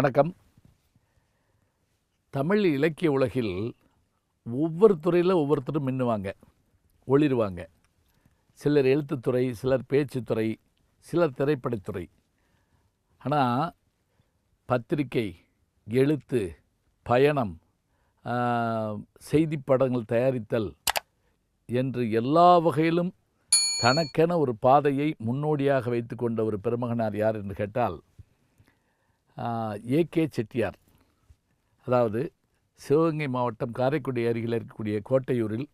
வணக்கம். தமிழ் இலக்கிய உலகில் ஒவ்வொரு துறையில் ஒவ்வொருத்தரும் மின்னுவாங்க ஒளிருவாங்க. சிலர் எழுத்துத்துறை சிலர் பேச்சுத்துறை சிலர் திரைப்படத்துறை. ஆனால் பத்திரிகை எழுத்து பயணம் ஆஹ், செய்திப் படங்கள் தயாரித்தல் என்று எல்லா வகையிலும் தனக்கென ஒரு பாதையை முன்னோடியாக வைத்துக்கொண்ட ஒரு பெருமகனார் யார் என்று கேட்டால் ஏகே செட்டியார். அதாவது சிவகங்கை மாவட்டம் காரைக்குடி அருகில் இருக்கக்கூடிய கோட்டையூரில்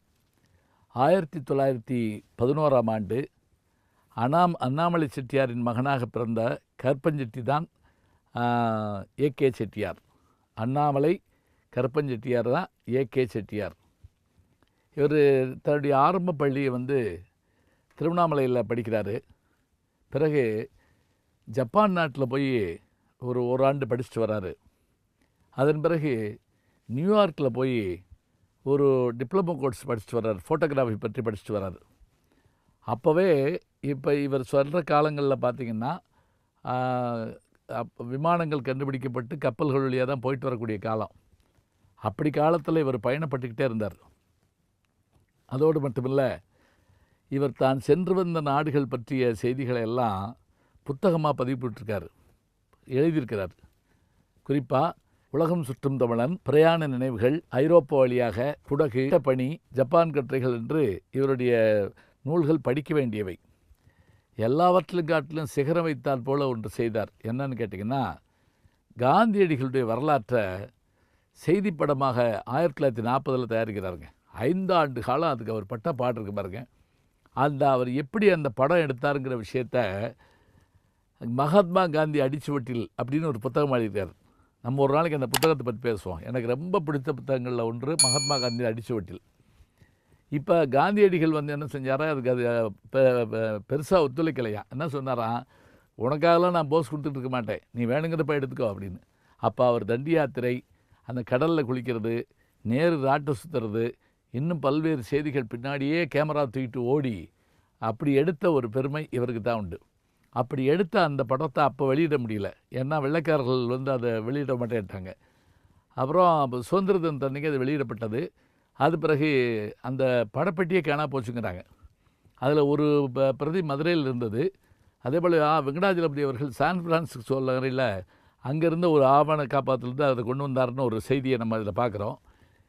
ஆயிரத்தி தொள்ளாயிரத்தி பதினோராம் ஆண்டு அண்ணாம் அண்ணாமலை செட்டியாரின் மகனாக பிறந்த கருப்பஞ்செட்டி தான் ஏகே செட்டியார். அண்ணாமலை கருப்பஞ்செட்டியார் தான் ஏகே செட்டியார். இவர் தன்னுடைய ஆரம்ப பள்ளியை வந்து திருவண்ணாமலையில் படிக்கிறாரு. பிறகு ஜப்பான் நாட்டில் போய் ஒரு ஒரு ஆண்டு படிச்சுட்டு வராரு. அதன் பிறகு நியூயார்க்கில் போய் ஒரு டிப்ளமோ கோர்ஸ் படிச்சுட்டு வர்றார் ஃபோட்டோகிராஃபி பற்றி படிச்சுட்டு வர்றார் அப்போவே இப்போ இவர் சொல்கிற காலங்களில் பார்த்தீங்கன்னா விமானங்கள் கண்டுபிடிக்கப்பட்டு கப்பல்கள் வழியாக தான் போயிட்டு வரக்கூடிய காலம். அப்படி காலத்தில் இவர் பயணப்பட்டுக்கிட்டே இருந்தார். அதோடு மட்டுமில்லை இவர் தான் சென்று வந்த நாடுகள் பற்றிய செய்திகளை எல்லாம் புத்தகமாக பதிப்பிட்டிருக்காரு எழுதியிருக்கிறார். குறிப்பாக உலகம் சுற்றும் தமிழன் பிரயாண நினைவுகள் ஐரோப்பா வழியாக குடகு பணி ஜப்பான் கட்டுரைகள் என்று இவருடைய நூல்கள் படிக்க வேண்டியவை. எல்லாவற்றிலும் காட்டிலும் சிகரம் வைத்தால் போல ஒன்று செய்தார். என்னன்னு கேட்டிங்கன்னா காந்தியடிகளுடைய வரலாற்றை செய்தி படமாக ஆயிரத்தி தொள்ளாயிரத்தி நாற்பதில் தயாரிக்கிறாருங்க. ஐந்து ஆண்டு காலம் அதுக்கு அவர் பட்ட பாடு இருக்கு பாருங்க. அந்த அவர் எப்படி அந்த படம் எடுத்தாருங்கிற விஷயத்த மகாத்மா காந்தி அடிச்சுவட்டில் அப்படின்னு ஒரு புத்தகம் எழுதியிருக்கார். நம்ம ஒரு நாளைக்கு அந்த புத்தகத்தை பற்றி பேசுவோம். எனக்கு ரொம்ப பிடித்த புத்தகங்களில் ஒன்று மகாத்மா காந்தி அடிச்சுவட்டில் இப்போ காந்தியடிகள் வந்து என்ன செஞ்சாரா? அதுக்கு அது பெருசாக ஒத்துழைக்கலையா? என்ன சொன்னாராம் உனக்காகலாம் நான் போஸ் கொடுத்துட்டு இருக்க மாட்டேன். நீ வேணுங்கிறப்ப எடுத்துக்கோ அப்படின்னு. அப்போ அவர் தண்டி யாத்திரை அந்த கடலில் குளிக்கிறது நேரு ராட்டை சுற்றுறது இன்னும் பல்வேறு செய்திகள் பின்னாடியே கேமரா தூக்கிட்டு ஓடி அப்படி எடுத்த ஒரு பெருமை இவருக்கு தான் உண்டு. அப்படி எடுத்த அந்த படத்தை அப்போ வெளியிட முடியல. ஏன்னா வெள்ளைக்காரர்கள் வந்து அதை வெளியிட மாட்டேன்ட்டாங்க. அப்புறம் சுதந்திர தினத்தன்னைக்கு அது வெளியிடப்பட்டது. அது பிறகு அந்த படப்பெட்டியே காணா போச்சுங்கிறாங்க. அதில் ஒரு ப- பிரதி மதுரையில் இருந்தது. அதே போல் ஆ வெங்கடாஜலபதி அவர்கள் சான் பிரான்சிஸ்கோ நகரில் அங்கேருந்து ஒரு ஆவண காப்பாற்றிலிருந்து அதை கொண்டு வந்தாருன்னு ஒரு செய்தியை நம்ம அதில் பார்க்குறோம்.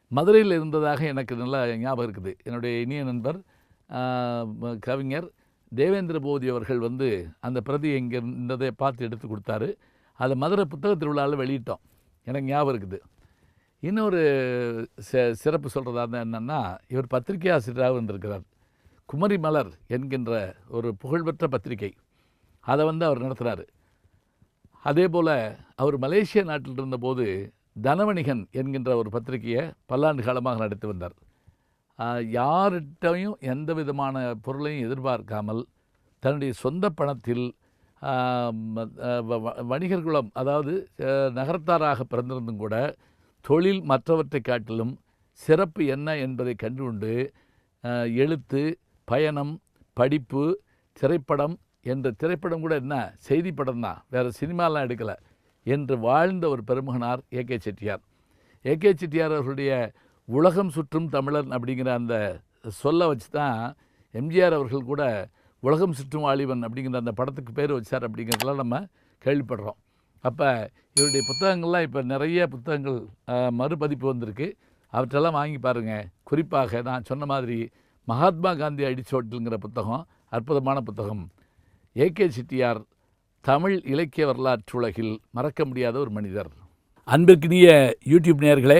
மதுரையில் இருந்ததாக எனக்கு நல்லா ஞாபகம் இருக்குது. என்னுடைய இனிய நண்பர் கவிஞர் தேவேந்திர போதி அவர்கள் வந்து அந்த பிரதி இங்கே இருந்ததை பார்த்து எடுத்து கொடுத்தாரு. அதை மதுரை புத்தக திருவிழாவில் வெளியிட்டோம். எனக்கு ஞாபகம் இருக்குது. இன்னொரு ச சிறப்பு சொல்கிறதா இருந்தால் என்னென்னா இவர் பத்திரிகை ஆசிரியராக வந்திருக்கிறார். குமரி மலர் என்கின்ற ஒரு புகழ்பெற்ற பத்திரிகை. அதை வந்து அவர் நடத்துகிறார் அதே போல் அவர் மலேசிய நாட்டில் இருந்தபோது தனவணிகன் என்கின்ற ஒரு பத்திரிகையை பல்லாண்டு காலமாக நடத்தி வந்தார். யார்கிட்டையும் எந்த விதமான பொருளையும் எதிர்பார்க்காமல் தன்னுடைய சொந்த பணத்தில் வ- வணிகர் குலம் அதாவது நகரத்தாராக பிறந்திருந்தும் கூட தொழில் மற்றவற்றை காட்டிலும் சிறப்பு என்ன என்பதை கண்டுகொண்டு எழுத்து பயணம் படிப்பு திரைப்படம் என்ற திரைப்படம் கூட என்ன செய்தி படம் தான் வேறு சினிமாலாம் எடுக்கலை என்று வாழ்ந்த ஒரு பெருமகனார் கே செட்டியார். ஏகே செட்டியார் அவர்களுடைய உலகம் சுற்றும் தமிழன் அப்படிங்கிற அந்த சொல்ல வச்சு தான் எம்ஜிஆர் அவர்கள் கூட உலகம் சுற்றும் வாலிபன் அப்படிங்கிற அந்த படத்துக்கு பேர் வச்சார் அப்படிங்கிறதெல்லாம் நம்ம கேள்விப்படுறோம். அப்போ இவருடைய புத்தகங்கள்லாம் இப்போ நிறைய புத்தகங்கள் மறுபதிப்பு வந்திருக்கு. அவற்றெல்லாம் வாங்கி பாருங்கள் குறிப்பாக நான் சொன்ன மாதிரி மகாத்மா காந்தி அடிச்சோட்டில்ங்கிற புத்தகம் அற்புதமான புத்தகம். ஏகே சிட்டியார் தமிழ் இலக்கிய வரலாற்று உலகில் மறக்க முடியாத ஒரு மனிதர். அன்பிற்கினிய யூடியூப் நேயர்களே